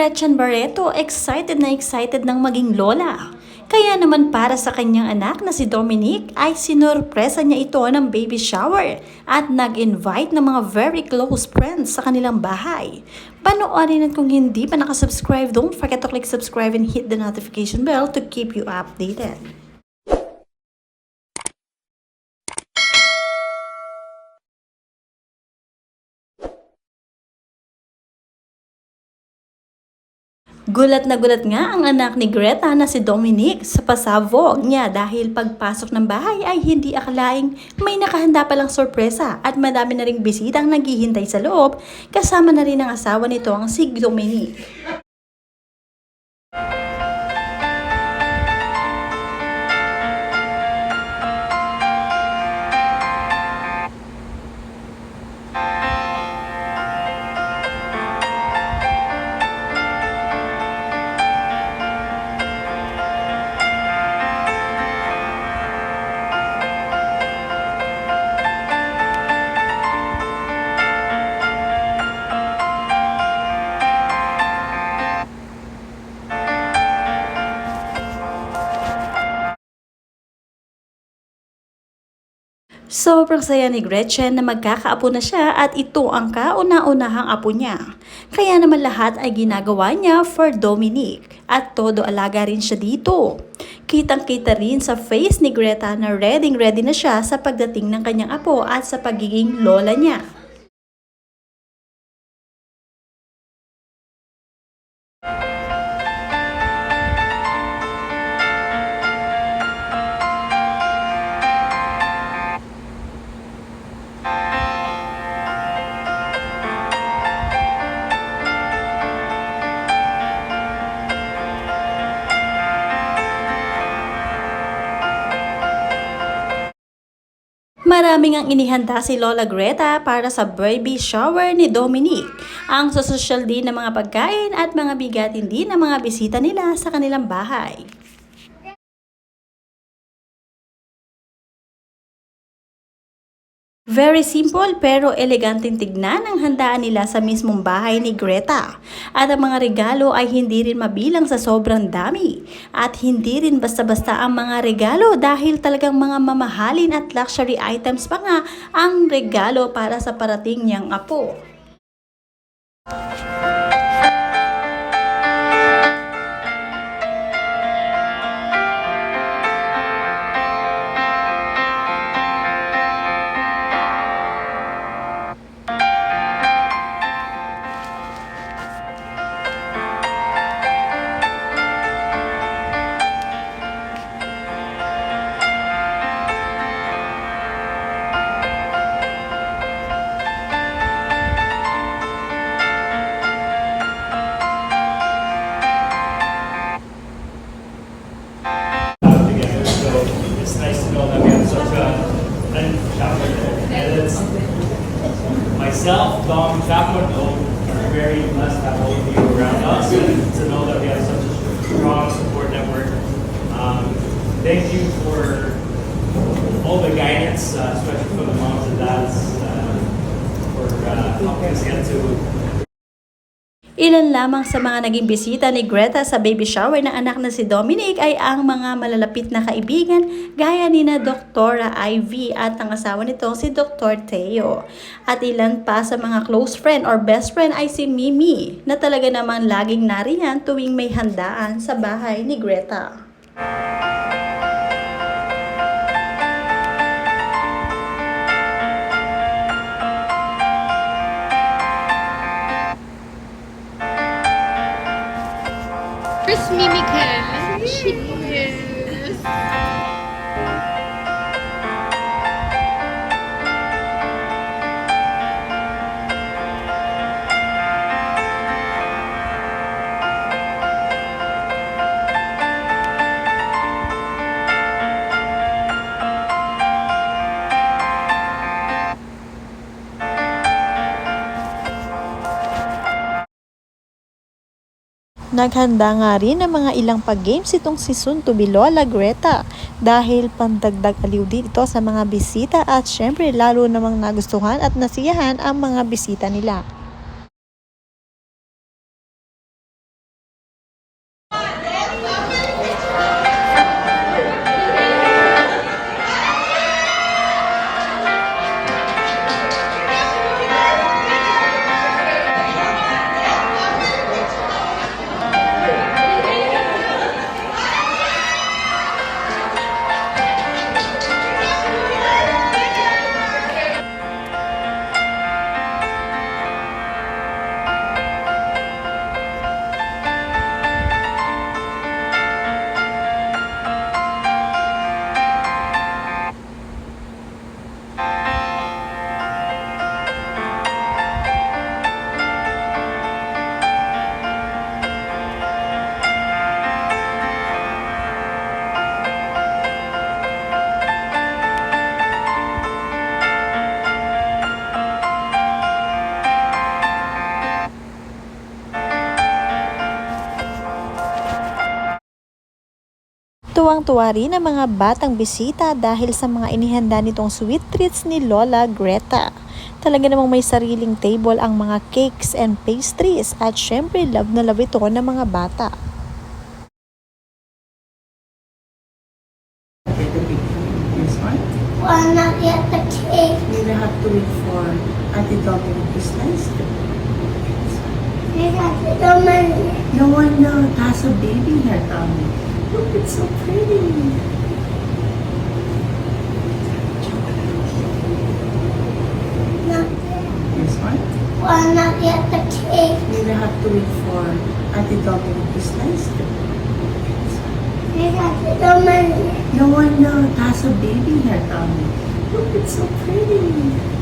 Gretchen Barreto excited na excited ng maging lola. Kaya naman para sa kanyang anak na si Dominic ay sinurpresa niya ito ng baby shower at nag-invite ng mga very close friends sa kanilang bahay. Panoorin at kung hindi pa nakasubscribe, don't forget to click subscribe and hit the notification bell to keep you updated. Gulat na gulat nga ang anak ni Greta na si Dominic sa pasabog niya dahil pagpasok ng bahay ay hindi akalaing may nakahanda palang sorpresa at madami na ring bisitang naghihintay sa loob kasama na rin ang asawa nito ang si Dominic. Sobrang saya ni Gretchen na magkakaapo na siya at ito ang kauna-unahang apo niya. Kaya naman lahat ay ginagawa niya for Dominic at todo alaga rin siya dito. Kitang-kita rin sa face ni Greta na ready-ready na siya sa pagdating ng kanyang apo at sa pagiging lola niya. Maraming ang inihanda si Lola Greta para sa baby shower ni Dominic. Ang sosyal din ng mga pagkain at mga bigatin din ng mga bisita nila sa kanilang bahay. Very simple pero eleganteng tignan ang handaan nila sa mismong bahay ni Greta. At ang mga regalo ay hindi rin mabilang sa sobrang dami. At hindi rin basta-basta ang mga regalo dahil talagang mga mamahalin at luxury items pa nga ang regalo para sa parating niyang apo. Myself, Dom Chaplain, are very blessed to have all of you around us and to know that we have such a strong support network. Um, thank you for all the guidance, uh, especially for the moms and dads, uh, for uh, helping us get to Ilan lamang sa mga naging bisita ni Greta sa baby shower ng anak na si Dominic ay ang mga malalapit na kaibigan gaya ni na Doktora Ivy at ang asawa nito si Dr. Teo. At ilan pa sa mga close friend or best friend ay si Mimi na talaga namang laging nariyan tuwing may handaan sa bahay ni Greta. Mimikel. Sí. Sí. Naghanda nga rin ng mga ilang pag-games itong si Soon to be Lola Greta dahil pandagdag aliw din ito sa mga bisita at syempre lalo namang nagustuhan at nasiyahan ang mga bisita nila. Tuwang-tuwa rin ang mga batang bisita dahil sa mga inihanda nitong sweet treats ni Lola Greta. Talaga namang may sariling table ang mga cakes and pastries at syempre love na love ito ng mga bata. Well, not yet the cake. We will have to wait for Auntie Dominic to slice the domain. No one knows. It has a baby here, Tommy. Look, it's so pretty. Not, This one. well, not yet the cake. We will have to wait for Auntie Dominic to slice it. The domain. No one knows. It has a baby here, Tommy. Look, it's so pretty.